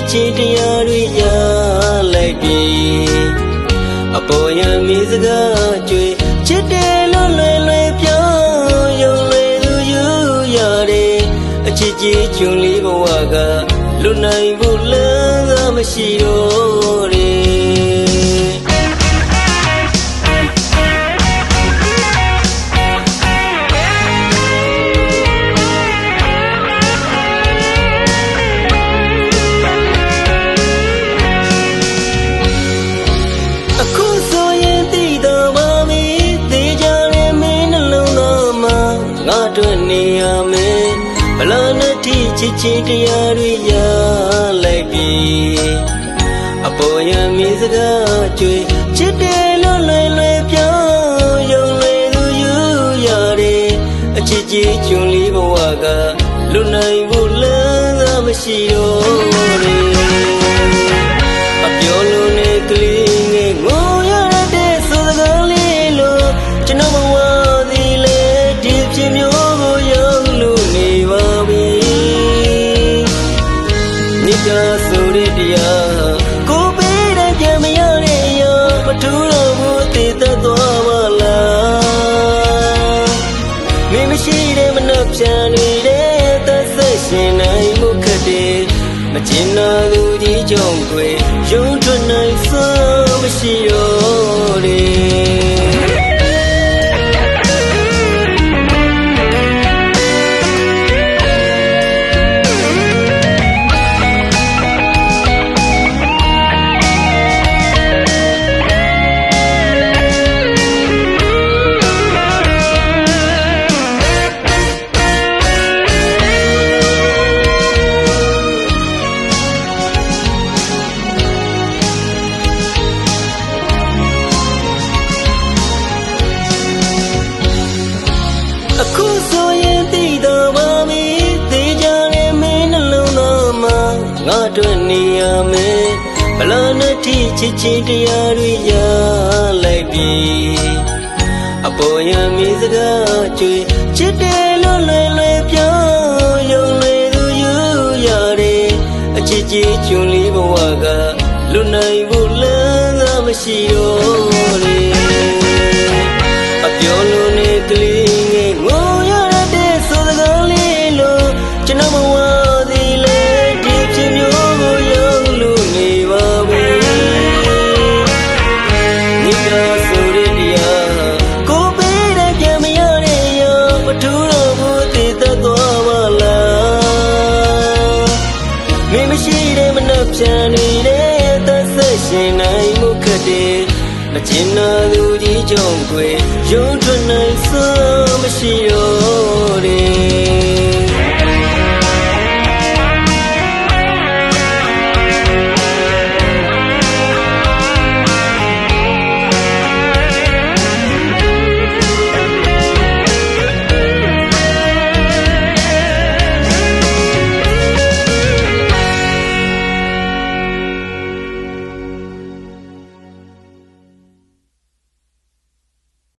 ဘလာနဲ့ထိချစ်ချင်းတရားတွေရလိုက်ပြီအပေါ်ရမီစကားကြွေချစ်တယ်လို့လွယ်လွယ်ပြောင်းယုံလွယ်သူယူရတယ်အချစ်ကြီးကျွန်းလေးဘဝကလွတ်နိုင်ဖို့လမ်းကမရှိတော့ ချစ်ချင်းတရားတွေရလိုက်ပြီအပေါ်ရမင်းစကားကြွေချစ်တယ်လို့လွယ်လွယ်ပြောင်းယုံလွယ်သူယူရတယ်အချစ်ကြီးကျွန်းလေးဘဝကလွတ်နိုင်ဖို့လမ်းကမရှိတော့ ကဆိုရတရားကိုပေးတဲ့ကြံမရတဲ့ရောမထူးတော့ဘူးတည်သက်သွားပါလားမင်းမရှိတဲ့မနှက်ပြန်နေတဲ့သက်ဆက်ရှင်နိုင်မှုခက်တဲ့မကျင်နာသူကြီးကြုံတွေရုံးထွက်နိုင်စွမ်းမရှိ ငါတို့နေရမယ်ဘလာနဲ့ထိချစ်ချင်းတရားတွေရလိုက်ပြီအပေါ်ရမီစကားကြွေချစ်တယ်လို့လွယ်လွယ်ပြောင်းယုံလွယ်သူယူရတယ်အချစ်ကြီးကျွန်းလေးဘဝကလွတ်နိုင်ဖို့လမ်းကမရှိတော့ မကျင်နာသူကြီးကြုံတွေ့ရုံထွက်နိုင်စမရှိတော့တယ်